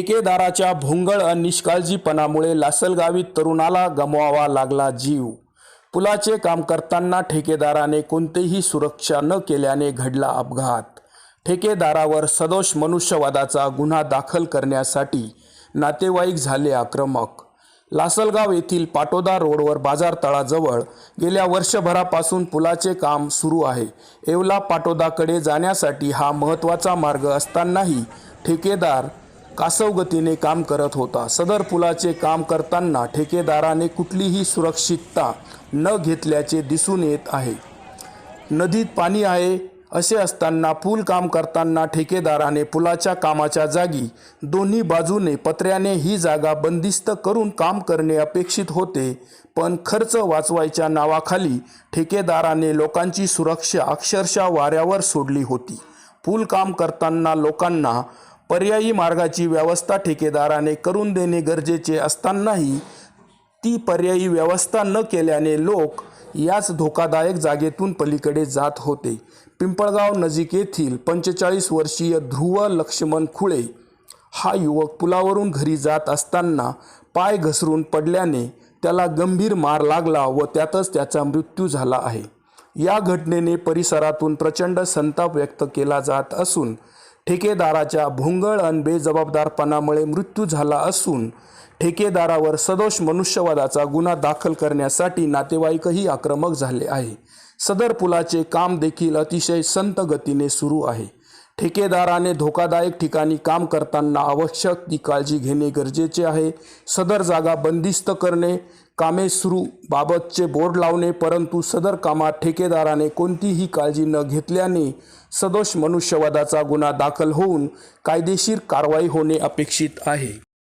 ठेकेदाराच्या भोंगळ आणि निष्काळजीपणामुळे लासलगावी तरुणाला गमवावा लागला जीव. पुलाचे काम करताना ठेकेदाराने कोणतीही सुरक्षा न केल्याने घडला अपघात. ठेकेदारावर सदोष मनुष्यवादाचा गुन्हा दाखल करण्यासाठी नातेवाईक झाले आक्रमक. लासलगाव येथील पाटोदा रोडवर बाजारतळाजवळ गेल्या वर्षभरापासून पुलाचे काम सुरू आहे. येवला पाटोदाकडे जाण्यासाठी हा महत्त्वाचा मार्ग असतानाही ठेकेदार कासवगतीने काम करत होता. सदर पुलाचे काम करताना ठेकेदाराने कुठलीही सुरक्षितता न घेतल्याचे दिसून येत आहे. नदीत पाणी आहे असे असताना पूल काम करताना ठेकेदाराने पुलाच्या कामाच्या जागी दोन्ही बाजूने पत्र्याने ही जागा बंदिस्त करून काम करणे अपेक्षित होते पण खर्च वाचवायच्या नावाखाली ठेकेदाराने लोकांची सुरक्षा अक्षरशः वाऱ्यावर सोडली होती. पूल काम करताना लोकांना पर्यायी मार्गाची व्यवस्था ठेकेदाराने करून देणे गरजेचे असतानाही ती पर्यायी व्यवस्था न केल्याने लोक याच धोकादायक जागेतून पलीकडे जात होते. पिंपळगाव नजीक येथील पंचेचाळीस वर्षीय ध्रुव लक्ष्मण खुळे हा युवक पुलावरून घरी जात असताना पाय घसरून पडल्याने त्याला गंभीर मार लागला व त्यातच त्याचा मृत्यू झाला आहे. या घटनेने परिसरातून प्रचंड संताप व्यक्त केला जात असून ठेकेदाराच्या भोंगळ आणि बेजबाबदारपणामुळे मृत्यू झाला असून ठेकेदारावर सदोष मनुष्यवादाचा गुन्हा दाखल करण्यासाठी नातेवाईकही आक्रमक झाले आहे. सदर पुलाचे काम देखील अतिशय संत गतीने सुरू आहे. ठेकेदाराने धोकादायक ठिकाणी काम करताना आवश्यक ती काळजी घेणे गरजेचे आहे. सदर जागा बंदिस्त करणे कामे सुरू बाबतचे बोर्ड लावणे परंतु सदर कामात ठेकेदाराने कोणतीही काळजी न घेतल्याने सदोष मनुष्यवादाचा गुन्हा दाखल होऊन कायदेशीर कारवाई होणे अपेक्षित आहे.